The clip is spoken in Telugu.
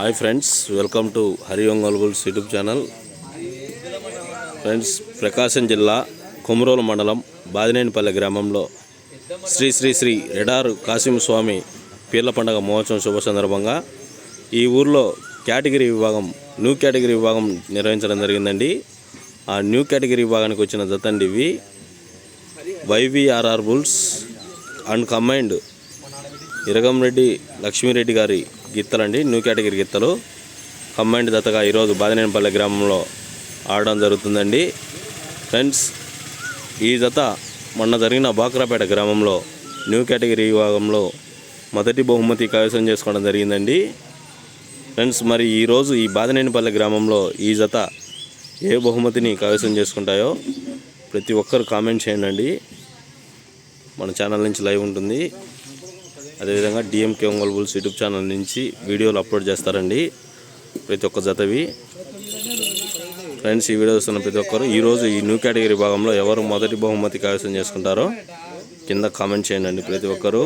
Hi friends welcome to Hari Ongole bulls YouTube channel. Friends Prakasam జిల్లా కొమరోలు మండలం బాదినేనిపల్లె గ్రామంలో శ్రీ శ్రీ శ్రీ రెడారు కాసిం స్వామి పీర్ల పండగ మహోత్సవం శుభ సందర్భంగా ఈ ఊర్లో కేటగిరీ విభాగం న్యూ కేటగిరీ విభాగం నిర్వహించడం జరిగిందండి. ఆ న్యూ కేటగిరీ విభాగానికి వచ్చిన జతండి ఇవి YVRR bulls and combined Iragamreddy Lakshmireddy గారి గిత్తలండి. న్యూ కేటగిరీ గిత్తలు. కంబైండ్ దత్తగా ఈరోజు బాదినేనిపల్లె గ్రామంలో ఆడడం జరుగుతుందండి. ఫ్రెండ్స్ ఈ జత మొన్న జరిగిన బాక్రాపేట గ్రామంలో న్యూ కేటగిరీ విభాగంలో మొదటి బహుమతి కైవసం చేసుకోవడం జరిగిందండి. ఫ్రెండ్స్ మరి ఈరోజు ఈ బాదినేనిపల్లె గ్రామంలో ఈ జత ఏ బహుమతిని కైవసం చేసుకుంటాయో ప్రతి ఒక్కరు కామెంట్ చేయండి. మన ఛానల్ నుంచి లైవ్ ఉంటుంది. అదేవిధంగా DMK Ongole bulls YouTube channel నుంచి వీడియోలు అప్లోడ్ చేస్తారండి ప్రతి ఒక్క జతవి. ఫ్రెండ్స్ ఈ వీడియో చూస్తున్న ప్రతి ఒక్కరు ఈరోజు ఈ న్యూ కేటగిరీ భాగంలో ఎవరు మొదటి బహుమతి కైవసం చేసుకుంటారో కింద కామెంట్ చేయండి ప్రతి ఒక్కరు.